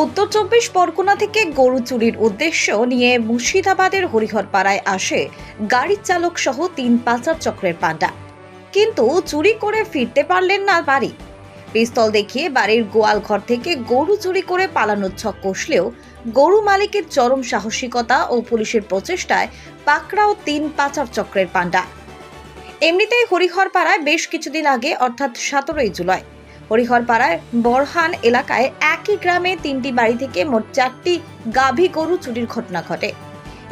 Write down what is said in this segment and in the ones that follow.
উত্তর চব্বিশ পরগনা থেকে গরু চুরির উদ্দেশ্য নিয়ে মুর্শিদাবাদের হরিহরপাড়ায় আসে গাড়ির চালক সহ তিন পাচার চক্রের পাণ্ডা। কিন্তু চুরি করে ফিরতে পারলেন না বাড়ি। পিস্তল দেখিয়ে বাড়ির গোয়াল ঘর থেকে গরু চুরি করে পালানোর ছক কষলেও গরু মালিকের চরম সাহসিকতা ও পুলিশের প্রচেষ্টায় পাকড়াও তিন পাচার চক্রের পাণ্ডা। এমনিতেই হরিহরপাড়ায় বেশ কিছুদিন আগে, অর্থাৎ সতেরোই জুলাই হরিহরপাড়ায় বরহান এলাকায় একই গ্রামে তিনটি বাড়ি থেকে মোট চারটি গাভী গরু চুরির ঘটনা ঘটে।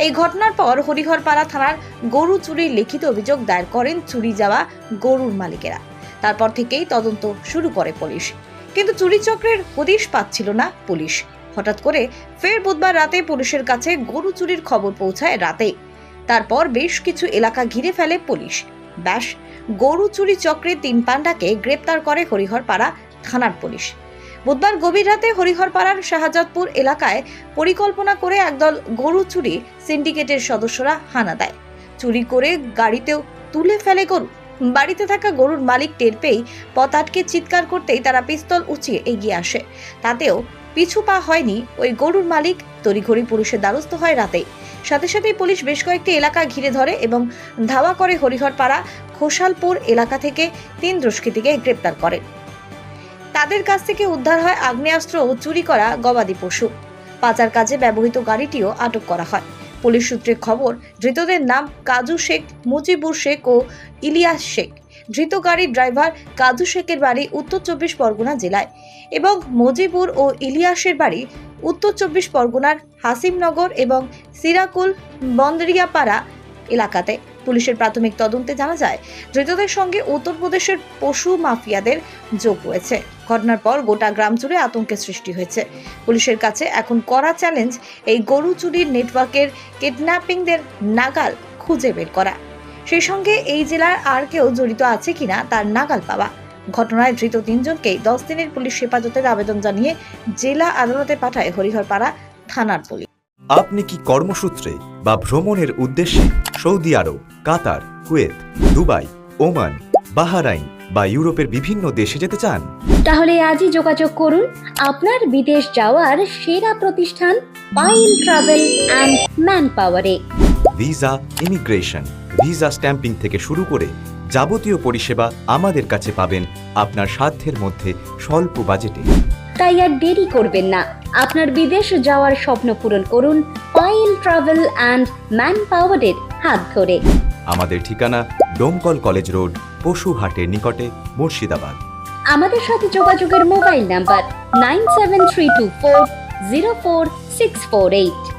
এই ঘটনার পর হরিহরপাড়া থানার গরু চুরির লিখিত অভিযোগ দায়ের করেন চুরি যাওয়া গরুর মালিকেরা। তারপর থেকেই তদন্ত শুরু করে পুলিশ। কিন্তু চুরি চক্রের হদিশ পাচ্ছিল না পুলিশ। হঠাৎ করে ফের বুধবার রাতে পুলিশের কাছে গরু চুরির খবর পৌঁছায় রাতে তারপর বেশ কিছু এলাকা ঘিরে ফেলে পুলিশ। ব্যাস গরু চুরি চক্রে তিন পাণ্ডাকে গ্রেপ্তার করে হরিহরপাড়া থানার পুলিশ। বুধবার গভীর রাতে হরিহরপাড়ার শাহজাদপুর এলাকায় পরিকল্পনা করে একদল গরু চুরি সিন্ডিকেটের সদস্যরা হানা দেয়। চুরি করে গাড়িতেও তুলে ফেলে গরু। বাড়িতে থাকা গরুর মালিক টের পেয়েই পথ আটকে চিৎকার করতেই তারা পিস্তল উঁচিয়ে এগিয়ে আসে। তাতেও পিছু পা হয়নি ওই গরুর মালিক তড়িঘড়ি পুলিশের দ্বারস্থ হয় রাতে। সাথে সাথেই পুলিশ বেশ কয়েকটি এলাকা ঘিরে ধরে এবং ধাওয়া করে হরিহরপাড়া খোসালপুর এলাকা থেকে তিন দুষ্কৃতীকে গ্রেপ্তার করে। তাদের কাছ থেকে উদ্ধার হয় আগ্নেয়াস্ত্র ও চুরি করা গবাদি পশু। পাচার কাজে ব্যবহৃত গাড়িটিও আটক করা হয়। পুলিশ সূত্রে খবর, ধৃতদের নাম কাজু শেখ, মুজিবুর শেখ ও ইলিয়াস শেখ। ধৃত গাড়ির ড্রাইভার কাজু শেখের বাড়ি উত্তর চব্বিশ পরগনা জেলায় এবং মজিবুর ও ইলিয়াসের বাড়ি উত্তর চব্বিশ পরগনার হাসিমনগর এবং সিরাকুল বন্দরিয়াপাড়া এলাকাতে। পুলিশের প্রাথমিক তদন্তে জানা যায়, ধৃতদের সঙ্গে উত্তরপ্রদেশের পশু মাফিয়াদের যোগ রয়েছে ঘটনার পর গোটা গ্রাম জুড়ে আতঙ্কের সৃষ্টি হয়েছে। পুলিশের কাছে এখন কড়া চ্যালেঞ্জ এই গরু চুরির নেটওয়ার্কের কিডন্যাপিংদের নাগাল খুঁজে বের করা। সেই সঙ্গে এই জেলার আর কেউ জড়িত আছে কিনা তার নাগাল পাওয়া। ঘটনায় ধৃত তিনজনকেই দশ দিনের পুলিশ হেফাজতের আবেদন জানিয়ে জেলা আদালতে পাঠায় হরিহরপাড়া থানার পুলিশ। আপনি কি কর্মসূত্রে বা ভ্রমণের উদ্দেশ্যে Saudi Arab Qatar Kuwait Dubai Oman Bahrain বা ইউরোপের বিভিন্ন দেশে যেতে চান? তাহলে আজই যোগাযোগ করুন আপনার বিদেশ যাওয়ার সেরা প্রতিষ্ঠান পাইল ট্রাভেল অ্যান্ড ম্যান পাওয়ারে ভিসা ইমিগ্রেশন ভিসা স্ট্যাম্পিং থেকে শুরু করে যাবতীয় পরিষেবা আমাদের কাছে পাবেন আপনার সাধ্যের মধ্যে স্বল্প বাজেটে। তাই আর দেরি করবেন না। আপনার বিদেশ যাওয়ার স্বপ্ন পূরণ করুন পাইল ট্রাভেল অ্যান্ড ম্যান পাওয়ারের হাত ধরে। আমাদের ঠিকানা ডোমকল কলেজ রোড পশুহাটের নিকটে মুর্শিদাবাদ। আমাদের সাথে যোগাযোগের mobile number nine seven three two four zero four six four eight.